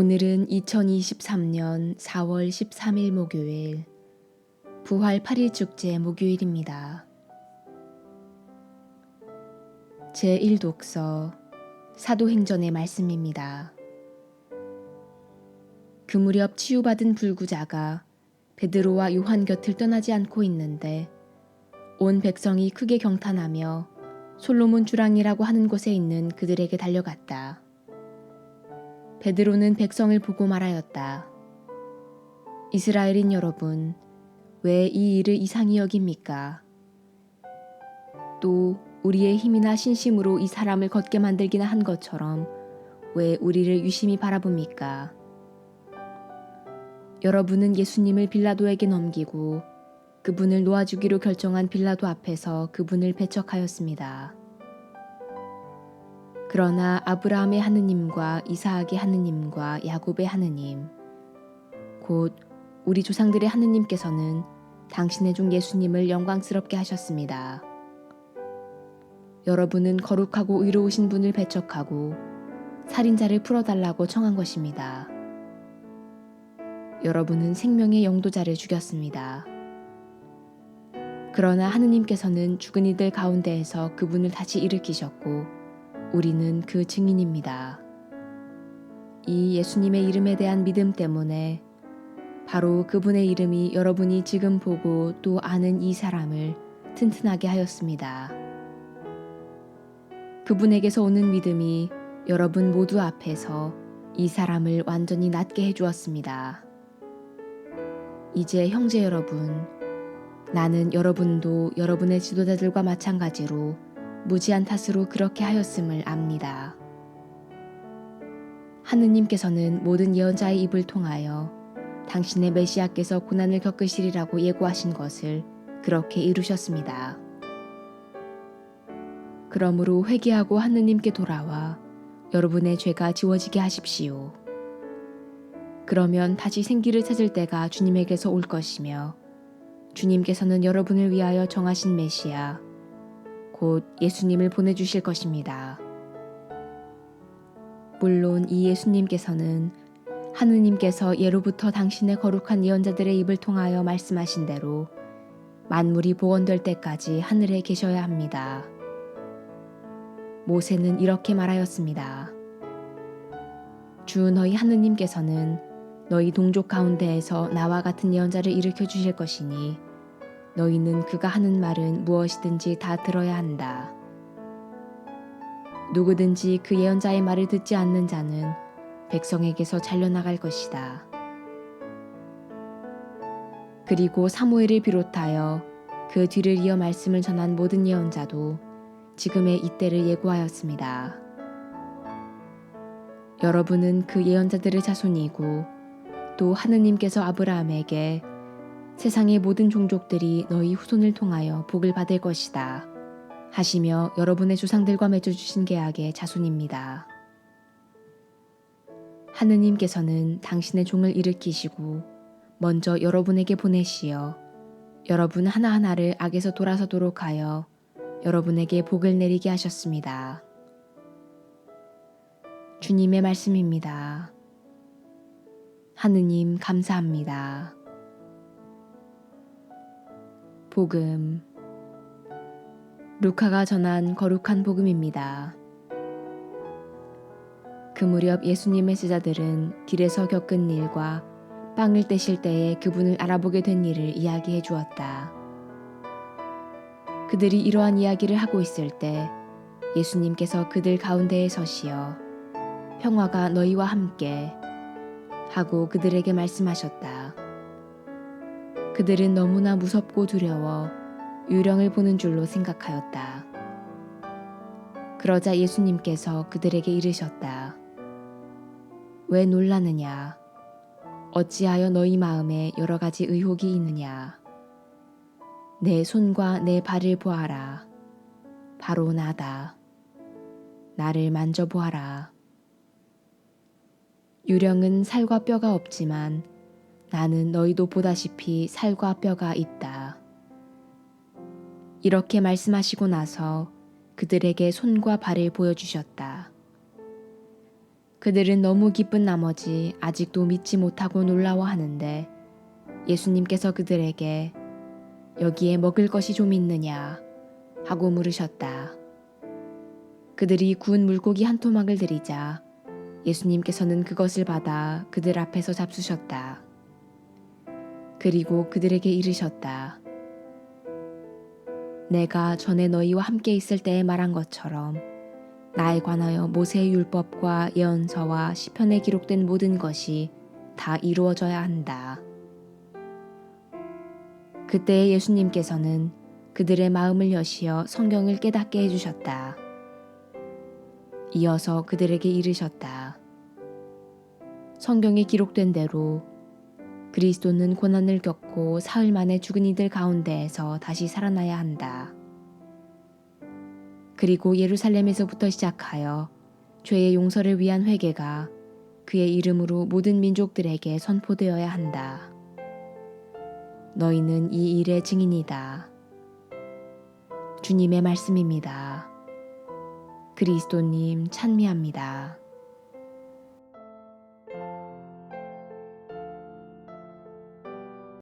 오늘은 2023년 4월 13일 목요일 부활 8일 축제 목요일입니다. 제1독서 사도행전의 말씀입니다. 그 무렵 치유받은 불구자가 베드로와 요한 곁을 떠나지 않고 있는데 온 백성이 크게 경탄하며 솔로몬 주랑이라고 하는 곳에 있는 그들에게 달려갔다. 베드로는 백성을 보고 말하였다. 이스라엘인 여러분, 왜 이 일을 이상히 여깁니까? 또 우리의 힘이나 신심으로 이 사람을 걷게 만들기나 한 것처럼 왜 우리를 유심히 바라봅니까? 여러분은 예수님을 빌라도에게 넘기고 그분을 놓아주기로 결정한 빌라도 앞에서 그분을 배척하였습니다. 그러나 아브라함의 하느님과 이사학의 하느님과 야곱의 하느님, 곧 우리 조상들의 하느님께서는 당신의 종 예수님을 영광스럽게 하셨습니다. 여러분은 거룩하고 의로우신 분을 배척하고 살인자를 풀어달라고 청한 것입니다. 여러분은 생명의 영도자를 죽였습니다. 그러나 하느님께서는 죽은 이들 가운데에서 그분을 다시 일으키셨고 우리는 그 증인입니다. 이 예수님의 이름에 대한 믿음 때문에 바로 그분의 이름이 여러분이 지금 보고 또 아는 이 사람을 튼튼하게 하였습니다. 그분에게서 오는 믿음이 여러분 모두 앞에서 이 사람을 완전히 낫게 해주었습니다. 이제 형제 여러분, 나는 여러분도 여러분의 지도자들과 마찬가지로 무지한 탓으로 그렇게 하였음을 압니다. 하느님께서는 모든 예언자의 입을 통하여 당신의 메시아께서 고난을 겪으시리라고 예고하신 것을 그렇게 이루셨습니다. 그러므로 회개하고 하느님께 돌아와 여러분의 죄가 지워지게 하십시오. 그러면 다시 생기를 찾을 때가 주님에게서 올 것이며 주님께서는 여러분을 위하여 정하신 메시아 곧 예수님을 보내주실 것입니다. 물론 이 예수님께서는 하느님께서 예로부터 당신의 거룩한 예언자들의 입을 통하여 말씀하신 대로 만물이 복원될 때까지 하늘에 계셔야 합니다. 모세는 이렇게 말하였습니다. 주 너희 하느님께서는 너희 동족 가운데에서 나와 같은 예언자를 일으켜 주실 것이니 너희는 그가 하는 말은 무엇이든지 다 들어야 한다. 누구든지 그 예언자의 말을 듣지 않는 자는 백성에게서 잘려나갈 것이다. 그리고 사무엘을 비롯하여 그 뒤를 이어 말씀을 전한 모든 예언자도 지금의 이때를 예고하였습니다. 여러분은 그 예언자들의 자손이고 또 하느님께서 아브라함에게 세상의 모든 종족들이 너희 후손을 통하여 복을 받을 것이다. 하시며 여러분의 조상들과 맺어주신 계약의 자손입니다. 하느님께서는 당신의 종을 일으키시고 먼저 여러분에게 보내시어 여러분 하나하나를 악에서 돌아서도록 하여 여러분에게 복을 내리게 하셨습니다. 주님의 말씀입니다. 하느님 감사합니다. 복음 루카가 전한 거룩한 복음입니다. 그 무렵 예수님의 제자들은 길에서 겪은 일과 빵을 떼실 때에 그분을 알아보게 된 일을 이야기해 주었다. 그들이 이러한 이야기를 하고 있을 때 예수님께서 그들 가운데에 서시어 평화가 너희와 함께 하고 그들에게 말씀하셨다. 그들은 너무나 무섭고 두려워 유령을 보는 줄로 생각하였다. 그러자 예수님께서 그들에게 이르셨다. 왜 놀라느냐? 어찌하여 너희 마음에 여러 가지 의혹이 있느냐? 내 손과 내 발을 보아라. 바로 나다. 나를 만져보아라. 유령은 살과 뼈가 없지만 나는 너희도 보다시피 살과 뼈가 있다. 이렇게 말씀하시고 나서 그들에게 손과 발을 보여주셨다. 그들은 너무 기쁜 나머지 아직도 믿지 못하고 놀라워하는데 예수님께서 그들에게 여기에 먹을 것이 좀 있느냐 하고 물으셨다. 그들이 구운 물고기 한 토막을 드리자 예수님께서는 그것을 받아 그들 앞에서 잡수셨다. 그리고 그들에게 이르셨다. 내가 전에 너희와 함께 있을 때에 말한 것처럼 나에 관하여 모세의 율법과 예언서와 시편에 기록된 모든 것이 다 이루어져야 한다. 그때 예수님께서는 그들의 마음을 여시어 성경을 깨닫게 해주셨다. 이어서 그들에게 이르셨다. 성경에 기록된 대로 그리스도는 고난을 겪고 사흘 만에 죽은 이들 가운데에서 다시 살아나야 한다. 그리고 예루살렘에서부터 시작하여 죄의 용서를 위한 회개가 그의 이름으로 모든 민족들에게 선포되어야 한다. 너희는 이 일의 증인이다. 주님의 말씀입니다. 그리스도님 찬미합니다.